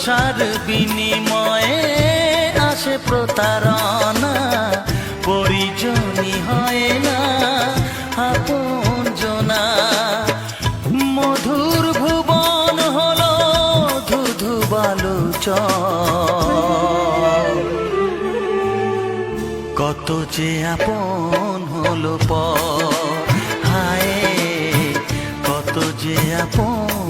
ভরসার বিনিময়ে আসে প্রতারণা, পরিজনই হয় না, আপন জনা। মধুর ভুবন হলো ধুধু বালুচ কত যে আপন হলো প হায়, কত যে আপন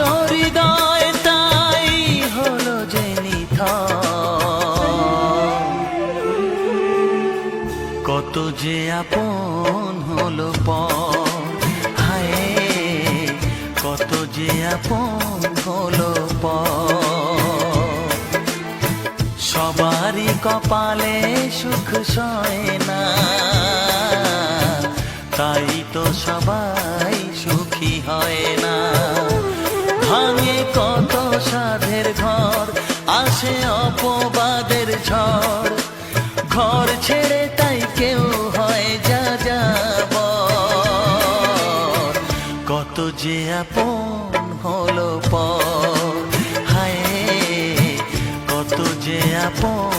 কত যে আপন হলো পর হায়, কত যে আপন হলো পর সবারই কপালে সুখ সয় না। তাই তো সবাই সুখী হয় না। ভাঙে কত সাধের ঘর যে আপন হলো পর হায় কত যে আপন